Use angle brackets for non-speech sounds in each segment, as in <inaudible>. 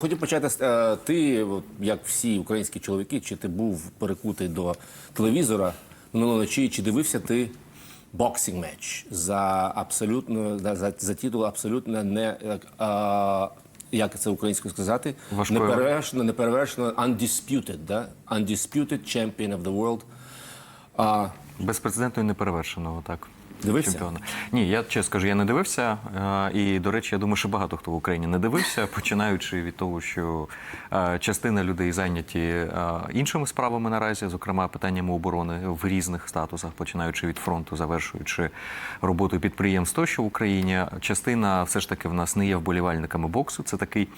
Хотів почати е, ти, як всі українські чоловіки, чи ти був перекутий до телевізора минулої ночі, чи дивився ти боксинг матч за абсолютно за, за, титул абсолютно не як, а, як це українською сказати? Важкою. Неперевершено, неперевершено undisputed, да? undisputed champion of the world. А, Безпрецедентно і неперевершеного, так. Дивився? Чемпіона. Ні, я чесно скажу, я не дивився. е, І, до речі, я думаю, що багато хто в Україні не дивився, <laughs> починаючи від того, що е, частина людей зайняті е, іншими справами наразі, зокрема питаннями оборони в різних статусах, починаючи від фронту, завершуючи роботу підприємств тощо в Україні. Частина все ж таки в нас не є вболівальниками боксу. Це такий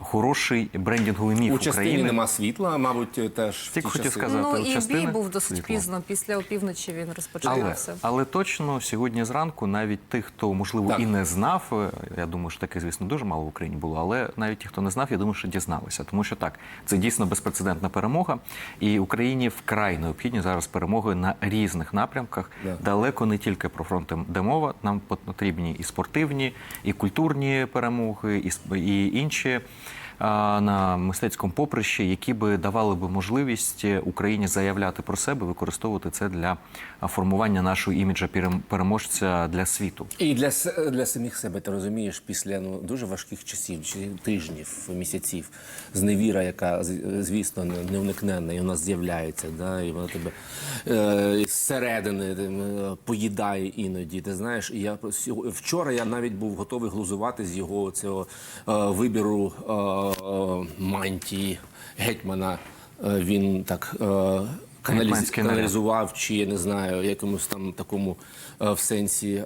хороший брендінговий міф у частині України. нема світла, мабуть, теж Тільки хотів сказати. Ну і бій був досить світло. пізно. Після опівночі він Але, розпочався. але точно сьогодні зранку навіть тих, хто можливо Так. і не знав, е, я думаю, що таке, звісно, дуже мало в Україні було, але навіть ті, хто не знав, я думаю, що дізналися. Тому що так, це дійсно безпрецедентна перемога, і Україні вкрай необхідні зараз перемоги на різних напрямках. Да. Далеко не тільки про фронт де мова. Нам потрібні і спортивні, і культурні перемоги, і, і інші. На мистецькому поприщі, які би давали би можливість Україні заявляти про себе, використовувати це для формування нашого іміджа перем- переможця для світу. І для, для самих себе ти розумієш, після ну дуже важких часів, тижнів, місяців, зневіра, яка звісно не- невникненна, і вона з'являється, да, і вона тебе е, зсередини е, поїдає іноді. Ти знаєш, і я вчора я навіть був готовий глузувати з його цього е, вибіру е, мантії гетьмана. Е, він так. Е, каналіз- каналізував, чи я не знаю, якомусь там такому е, в сенсі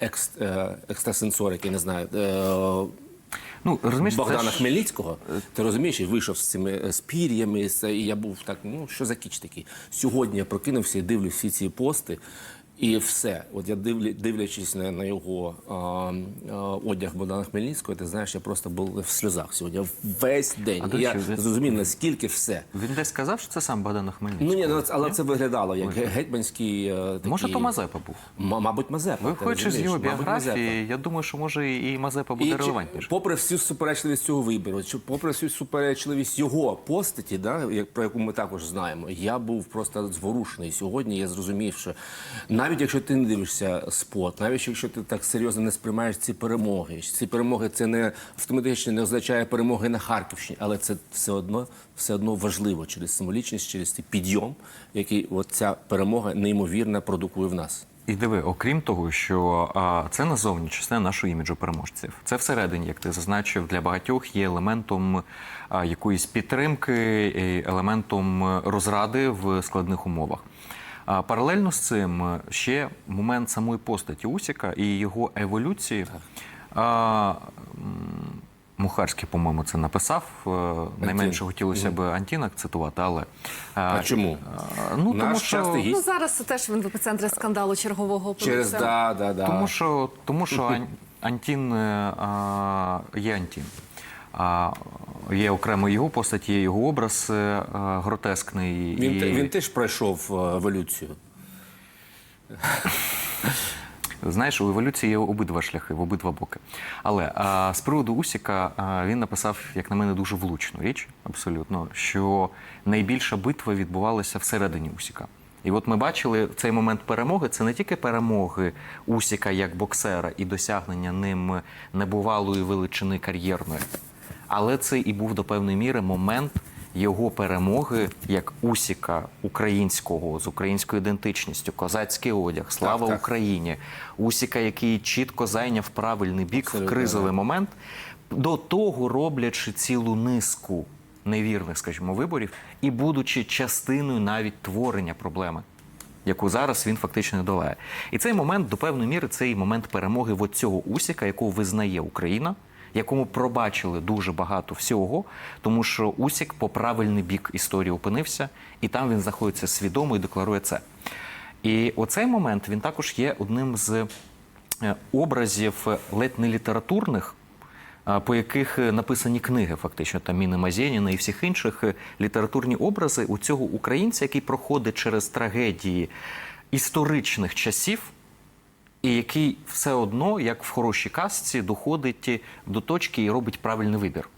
екс, екстрасенсорики, не знаю. Ну розумієш, це Богдана ж- Хмельницького, ти розумієш, і вийшов з цими е, з пір'ями, і я був так, ну що за кіч такий. Сьогодні я прокинувся і дивлюсь всі ці пости, і все. От я дивлю, дивлячись на, на його а, а, одяг Богдана Хмельницького, ти знаєш, я просто був в сльозах сьогодні. Весь день. А, і я зрозумів, наскільки все. Він десь сказав, що це сам Богдан Хмельницький. Ну ні, ну, але це виглядало як гетьманський. е, Такий... Може, то Мазепа був. М- мабуть, Мазепа. Виходячи з його біографії, я думаю, що може і Мазепа буде чи- релевантніше. попри всю суперечливість цього вибору, чи попри всю суперечливість його постаті, да, як про яку ми також знаємо, я був просто зворушений сьогодні. Я зрозумів, що навіть якщо ти не дивишся спорт, навіть якщо ти так серйозно не сприймаєш ці перемоги, ці перемоги це не автоматично не означає перемоги на Харківщині, але це все одно все одно важливо через символічність, через цей підйом, який от ця перемога неймовірно продукує в нас. І диви, окрім того, що а, це назовні частина нашого іміджу переможців. Це всередині, як ти зазначив, для багатьох є елементом а, якоїсь підтримки, елементом розради в складних умовах. Паралельно з цим ще момент самої постаті Усіка і його еволюції. Мухарський, по-моєму, це написав. Е, Найменше хотілося б Антінак цитувати, але А чому? ну, тому що... гість. Ну зараз це теж він в епіцентрі скандалу чергового Через да, да, да. Тому що, тому що <laughs> Антін е, а, є Антін. Є окремо його постать, є його образ е, гротескний. Він, і... він теж пройшов е, еволюцію. Знаєш, у еволюції є обидва шляхи, в обидва боки. Але а, з приводу Усіка а, він написав, як на мене, дуже влучну річ, абсолютно, що найбільша битва відбувалася всередині Усіка. І от ми бачили цей момент перемоги. Це не тільки перемоги Усіка як боксера і досягнення ним небувалої величини кар'єрної, але це і був до певної міри момент його перемоги як Усіка українського з українською ідентичністю, козацький одяг, слава так. Україні, Усіка, який чітко зайняв правильний бік Абсолютно, в кризовий момент, до того роблячи цілу низку невірних, скажімо, виборів і будучи частиною навіть творення проблеми. Яку зараз він фактично долає, і цей момент до певної міри цей момент перемоги от цього Усіка, якого визнає Україна, якому пробачили дуже багато всього, тому що Усік по правильний бік історії опинився, і там він знаходиться свідомо і декларує це. І оцей момент він також є одним з е, образів ледь не літературних, по яких е, написані книги, фактично там Міни Мазєніна і всіх інших е, літературні образи у цього українця, який проходить через трагедії історичних часів. І який все одно, як в хорошій казці, доходить до точки і робить правильний вибір.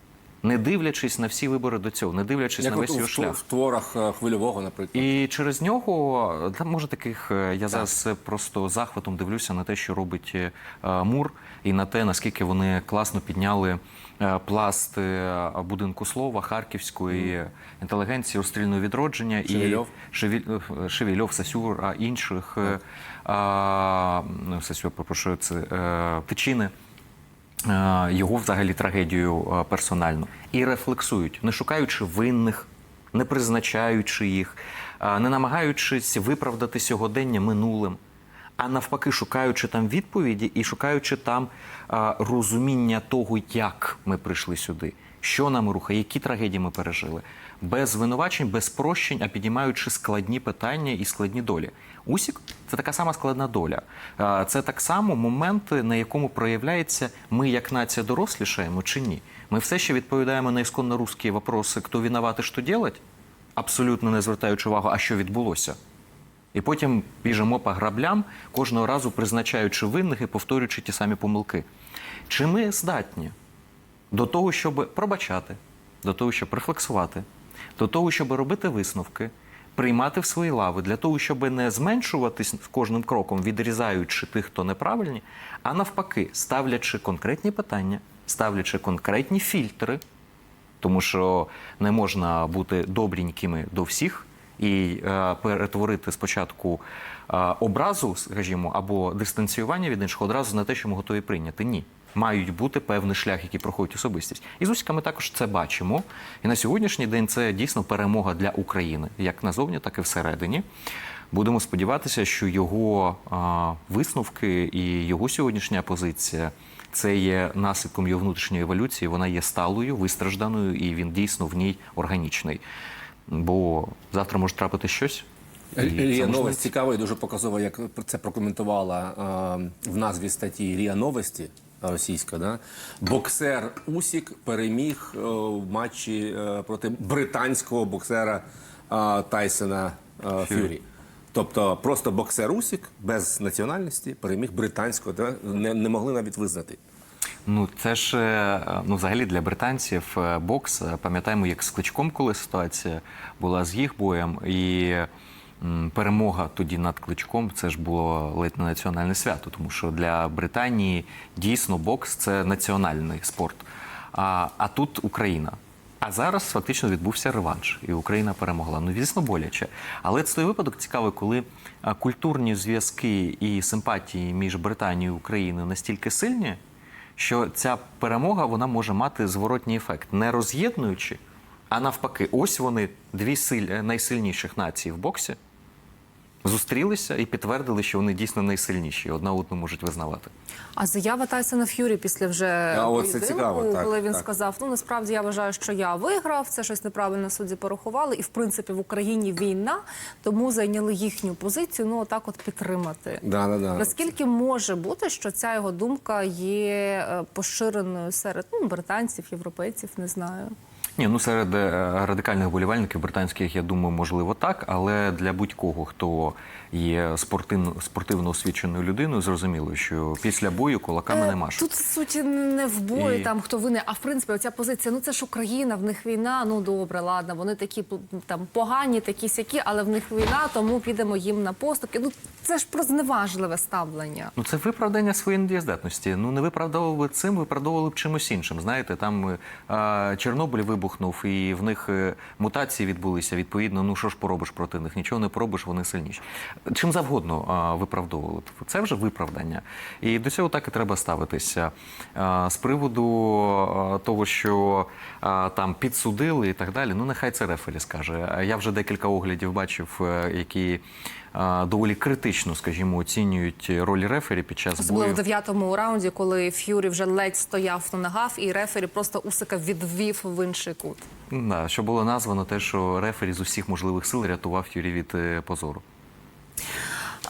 Не дивлячись на всі вибори до цього, не дивлячись Як на от весь у його шлях. в творах е, хвильового, наприклад. І через нього там може таких е, я зараз е, просто захватом дивлюся на те, що робить е, Мур, і на те, наскільки вони класно підняли е, пласт е, будинку слова харківської інтелігенції, розстрільного відродження Шевельов. і Шевіль- е, Шевільов, Сасюр, а інших е, а, ну, Сасюр, перепрошую, це е, Тичини е, його взагалі трагедію е, персонально і рефлексують, не шукаючи винних, не призначаючи їх, е, не намагаючись виправдати сьогодення минулим, а навпаки, шукаючи там відповіді і шукаючи там е, розуміння того, як ми прийшли сюди, що нам рухає, які трагедії ми пережили. Без звинувачень, без прощень, а підіймаючи складні питання і складні долі. Усік це така сама складна доля. Це так само момент, на якому проявляється, ми як нація дорослішаємо чи ні. Ми все ще відповідаємо на ісконно русські вопроси, хто виноват і що делать, абсолютно не звертаючи увагу, а що відбулося. І потім біжимо по граблям, кожного разу призначаючи винних і повторюючи ті самі помилки. Чи ми здатні до того, щоб пробачати, до того, щоб рефлексувати, до того, щоб робити висновки, приймати в свої лави, для того, щоб не зменшуватись кожним кроком, відрізаючи тих, хто неправильні, а навпаки, ставлячи конкретні питання, ставлячи конкретні фільтри, тому що не можна бути добренькими до всіх і е, перетворити спочатку е, образу, скажімо, або дистанціювання від інших одразу на те, що ми готові прийняти. Ні. Мають бути певний шлях, який проходить особистість. І з Уська ми також це бачимо. І на сьогоднішній день це дійсно перемога для України, як назовні, так і всередині. Будемо сподіватися, що його а, висновки і його сьогоднішня позиція це є наслідком його внутрішньої еволюції. Вона є сталою, вистражданою, і він дійсно в ній органічний. Бо завтра може трапити щось. це Рія. Новость цікава і дуже показова, як це прокоментувала е, в назві статті Рія Новості російська. Да? Боксер Усік переміг е, в матчі е, проти британського боксера е, Тайсона Фюрі. Тобто просто боксер Усік без національності переміг британського, да? не, не могли навіть визнати. Ну, це ж ну, взагалі для британців бокс. Пам'ятаємо, як з кличком, коли ситуація була з їх боєм, і перемога тоді над кличком це ж було ледь не національне свято, тому що для Британії дійсно бокс це національний спорт. А, а тут Україна. А зараз фактично відбувся реванш, і Україна перемогла. Ну, звісно, боляче. Але це той випадок цікавий, коли культурні зв'язки і симпатії між Британією і Україною настільки сильні, що ця перемога вона може мати зворотній ефект, не роз'єднуючи, а навпаки, ось вони, дві силь... найсильніших націй в боксі, зустрілися і підтвердили, що вони дійсно найсильніші, одна одну можуть визнавати. А заява Тайсона Ф'юрі після вже А поєдинку, цікаво, так, коли він так. сказав: ну насправді я вважаю, що я виграв, це щось неправильно судді порахували, і в принципі в Україні війна, тому зайняли їхню позицію. Ну отак, от підтримати. Да, да, да. Наскільки може бути, що ця його думка є е, поширеною серед ну, британців, європейців, не знаю. Ні, ну серед е, радикальних болівальників британських, я думаю, можливо так, але для будь-кого, хто є спортивно, спортивно освіченою людиною, зрозуміло, що після бою кулаками не Е, маш. Тут суть не в бої, І- там хто винен, а в принципі, оця позиція. Ну це ж Україна, в них війна. Ну добре, ладно, вони такі там погані, такі сякі, але в них війна, тому підемо їм на поступки. Ну це ж про зневажливе ставлення. Ну, це виправдання своєї недієздатності. Ну, не виправдовували цим, виправдовували б чимось іншим. Знаєте, там е, Чорнобиль вибухнув, і в них е, мутації відбулися. Відповідно, ну що ж поробиш проти них? Нічого не поробиш, вони сильніші. Чим завгодно е, виправдовували. Це вже виправдання. І до цього так і треба ставитися. З приводу того, що там підсудили і так далі, ну нехай це рефері скаже. Я вже декілька оглядів бачив, е, які доволі критично, скажімо, оцінюють роль рефері під час Особливо бою. в дев'ятому раунді, коли Ф'юрі вже ледь стояв на ногах, і рефері просто Усика відвів в інший кут. Да, що було названо те, що рефері з усіх можливих сил рятував Ф'юрі від е, позору.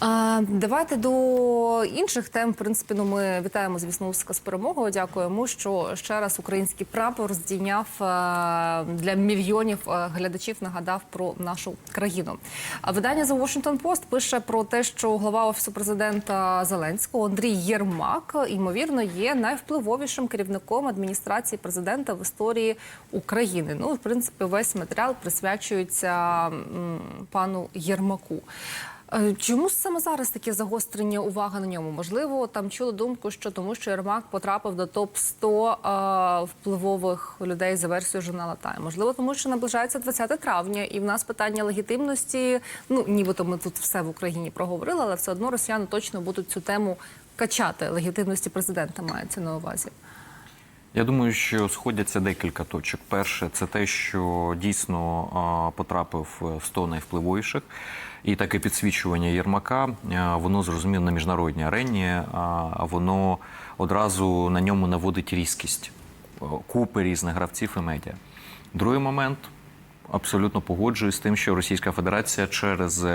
Давайте до інших тем. В принципі, ну ми вітаємо, звісно, Уска з перемогою. Дякуємо, що ще раз український прапор здійняв е, для мільйонів е, глядачів. Нагадав про нашу країну. Видання The Washington Post пише про те, що глава офісу президента Зеленського Андрій Єрмак ймовірно є найвпливовішим керівником адміністрації президента в історії України. Ну, в принципі, весь матеріал присвячується пану Єрмаку. Е, Чому саме зараз таке загострення уваги на ньому? Можливо, там чули думку, що тому, що Єрмак потрапив до топ 100 е, впливових людей за версією журнала Тайм. Можливо, тому що наближається 20 травня, і в нас питання легітимності. Ну нібито ми тут все в Україні проговорили, але все одно росіяни точно будуть цю тему качати. Легітимності президента мається на увазі. Я думаю, що сходяться декілька точок. Перше, це те, що дійсно потрапив в 100 найвпливовіших, і таке підсвічування Єрмака, воно зрозуміло на міжнародній арені, а воно одразу на ньому наводить різкість купи різних гравців і медіа. Другий момент. Абсолютно погоджуюсь з тим, що Російська Федерація через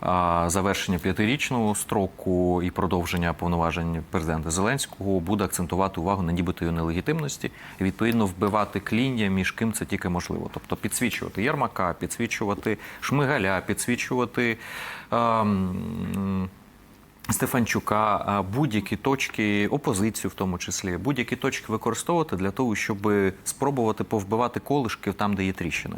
а, завершення п'ятирічного строку і продовження повноважень президента Зеленського буде акцентувати увагу на нібито його нелегітимності і відповідно вбивати клін'я між ким це тільки можливо. Тобто підсвічувати Єрмака, підсвічувати Шмигаля, підсвічувати. А, м, Стефанчука, будь-які точки, опозицію в тому числі, будь-які точки використовувати для того, щоб спробувати повбивати колишки там, де є тріщини.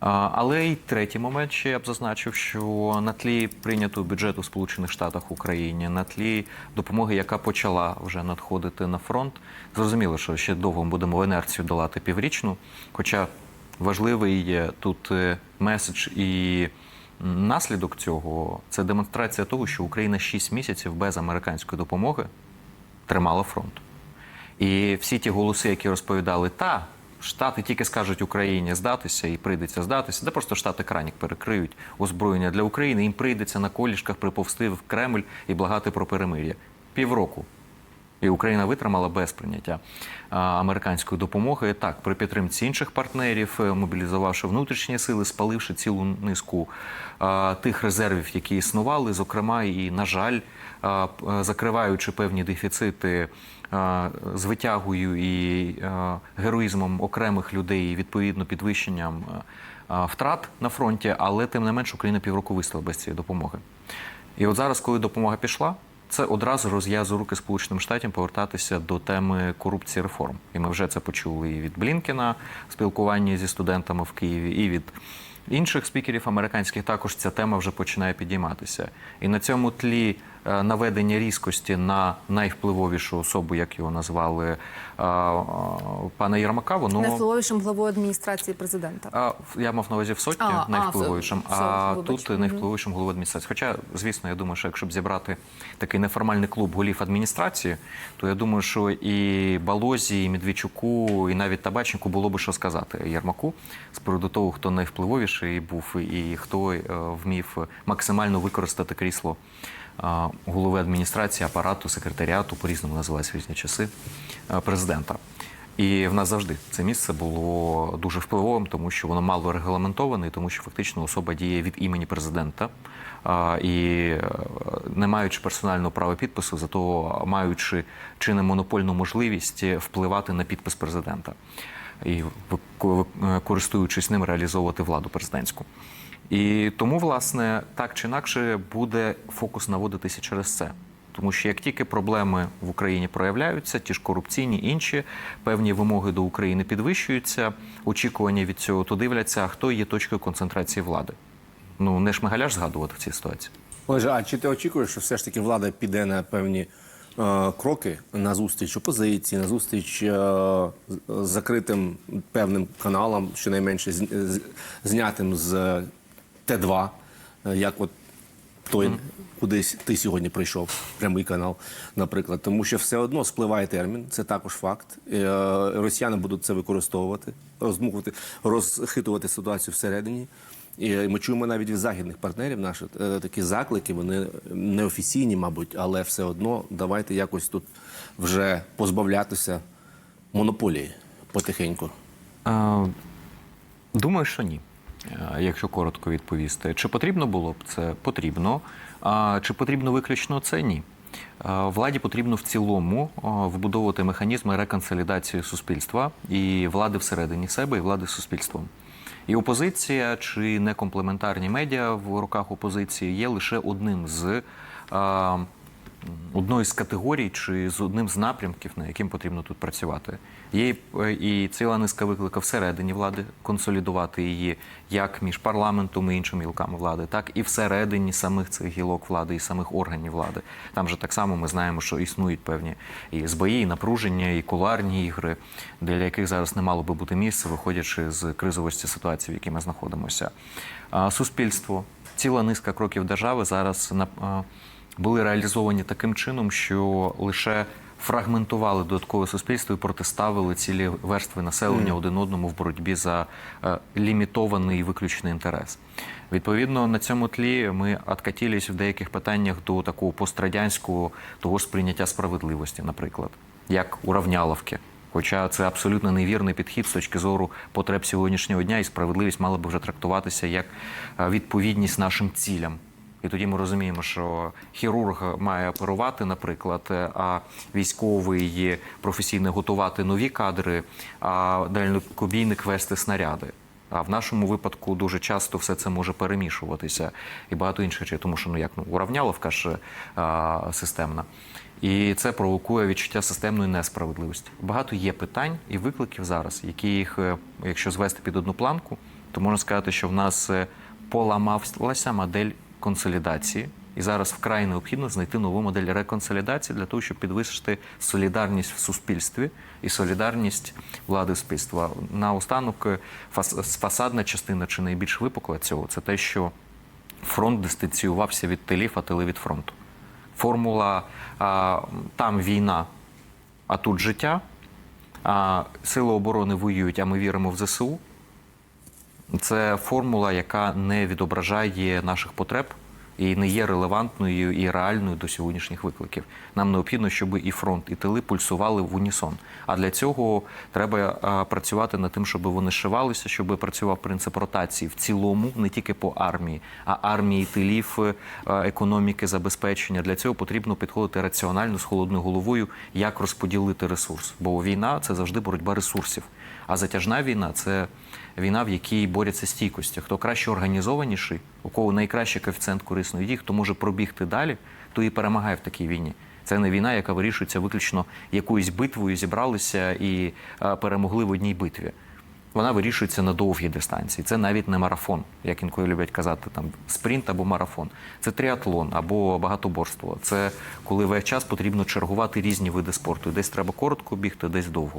Але й третій момент ще я б зазначив, що на тлі прийнятого бюджету Сполучених Штатах Україні, на тлі допомоги, яка почала вже надходити на фронт, зрозуміло, що ще довго ми будемо в інерцію долати піврічну. Хоча важливий є тут е, меседж і наслідок цього це демонстрація того, що Україна 6 місяців без американської допомоги тримала фронт. І всі ті голоси, які розповідали, та Штати тільки скажуть Україні здатися і прийдеться здатися, де просто штати кранік перекриють озброєння для України. Їм прийдеться на колішках приповсти в Кремль і благати про перемир'я. Півроку. І Україна витримала без прийняття американської допомоги. Так, при підтримці інших партнерів, е, мобілізувавши внутрішні сили, спаливши цілу низку тих резервів, які існували, зокрема, і на жаль, е, закриваючи певні дефіцити з витягою і героїзмом окремих людей, і відповідно підвищенням втрат на фронті, але тим не менш Україна півроку вистояла без цієї допомоги. І от зараз, коли допомога пішла, це одразу розв'язує руки Сполученим Штатам повертатися до теми корупції реформ. І ми вже це почули і від Блінкена спілкування зі студентами в Києві, і від інших спікерів американських також ця тема вже починає підійматися. І на цьому тлі наведення різкості на найвпливовішу особу, як його назвали е, е, пана Єрмака, воно Найвпливовішим главою адміністрації президента. а, я мав на увазі в сотні А, а, найвпливовішим, а вибач. тут найвпливовішим головою адміністрації. Хоча, звісно, я думаю, що якщо б зібрати такий неформальний клуб голів адміністрації, то я думаю, що і Балозі, і Медведчуку, і навіть Табачнику було би що сказати Єрмаку з приводу того, хто найвпливовіший був і хто е, вмів максимально використати крісло е, голови адміністрації, апарату, секретаріату, по-різному називаються в різні часи е, президента. І в нас завжди це місце було дуже впливовим, тому що воно мало регламентоване, тому що фактично особа діє від імені президента. І е, не маючи персонального права підпису, зато маючи чи не монопольну можливість впливати на підпис президента і ви- користуючись ним реалізовувати владу президентську. І тому, власне, так чи інакше буде фокус наводитися через це. Тому що як тільки проблеми в Україні проявляються, ті ж корупційні інші певні вимоги до України підвищуються, очікування від цього, то дивляться, а хто є точкою концентрації влади. Ну не шмигаля ж згадувати в цій ситуації. Олеже, а чи ти очікуєш, що все ж таки влада піде на певні е, кроки на зустріч опозиції, на зустріч е, закритим певним каналам, щонайменше з, з, знятим з Т2, е, як от той, кудись ти сьогодні прийшов, прямий канал, наприклад. Тому що все одно спливає термін, це також факт. Е, Росіяни будуть це використовувати, розмухувати, розхитувати ситуацію всередині. І ми чуємо навіть від західних партнерів наші е, такі заклики, вони неофіційні, мабуть, але все одно давайте якось тут вже позбавлятися монополії потихеньку. Е, Думаю, що ні. Якщо коротко відповісти, чи потрібно було б це? Потрібно. Чи потрібно виключно це? Ні. Владі потрібно в цілому вбудовувати механізми реконсолідації суспільства і влади всередині себе, і влади з суспільством. І опозиція чи некомплементарні медіа в руках опозиції є лише одним з е, одною з категорій чи з одним з напрямків, на яким потрібно тут працювати. Є е, і ціла низка викликів всередині влади, консолідувати її як між парламентом і іншими гілками влади, так і всередині самих цих гілок влади і самих органів влади. Там же так само ми знаємо, що існують певні і збої, і напруження, і кулуарні ігри, для яких зараз не мало би бути місце, виходячи з кризовості ситуації, в якій ми знаходимося. Суспільство, ціла низка кроків держави зараз на а, були реалізовані таким чином, що лише фрагментували додаткове суспільство і протиставили цілі верстви населення один одному в боротьбі за е, лімітований і виключний інтерес. Відповідно, на цьому тлі ми откатились в деяких питаннях до такого пострадянського того сприйняття справедливості, наприклад, як уравняловки. Хоча це абсолютно невірний підхід з точки зору потреб сьогоднішнього дня, і справедливість мала би вже трактуватися як е, відповідність нашим цілям. І тоді ми розуміємо, що хірург має оперувати, наприклад, е, а військовий професійно готувати нові кадри, а дальнокобійник вести снаряди. А в нашому випадку дуже часто все це може перемішуватися і багато інших речей, тому що ну як ну уравняловка ж а, системна. І це провокує відчуття системної несправедливості. Багато є питань і викликів зараз, які їх, е, якщо звести під одну планку, то можна сказати, що в нас е, поламалася модель консолідації. І зараз вкрай необхідно знайти нову модель реконсолідації для того, щоб підвищити солідарність в суспільстві і солідарність влади суспільства. Наостанок е, фас- фасадна частина чи найбільш випукла цього це те, що фронт дистанціювався від тилів, а тили від фронту. Формула а, там війна, а тут життя. А, сили оборони воюють, а ми віримо в ЗСУ. Це формула, яка не відображає наших потреб і не є релевантною і реальною до сьогоднішніх викликів. Нам необхідно, щоб і фронт, і тили пульсували в унісон. А для цього треба працювати над тим, щоб вони шивалися, щоб працював принцип ротації в цілому, не тільки по армії, а армії тилів, е, економіки, забезпечення. Для цього потрібно підходити раціонально з холодною головою, як розподілити ресурс. Бо війна це завжди боротьба ресурсів. А затяжна війна це війна, в якій борються стійкості. Хто краще організованіший, у кого найкращий коефіцієнт корисної дії, хто може пробігти далі, то і перемагає в такій війні. Це не війна, яка вирішується виключно якоюсь битвою, зібралися і е, перемогли в одній битві. Вона вирішується на довгій дистанції. Це навіть не марафон, як інколи люблять казати, там спринт або марафон. Це тріатлон або багатоборство. Це коли весь час потрібно чергувати різні види спорту. Десь треба коротко бігти, десь довго.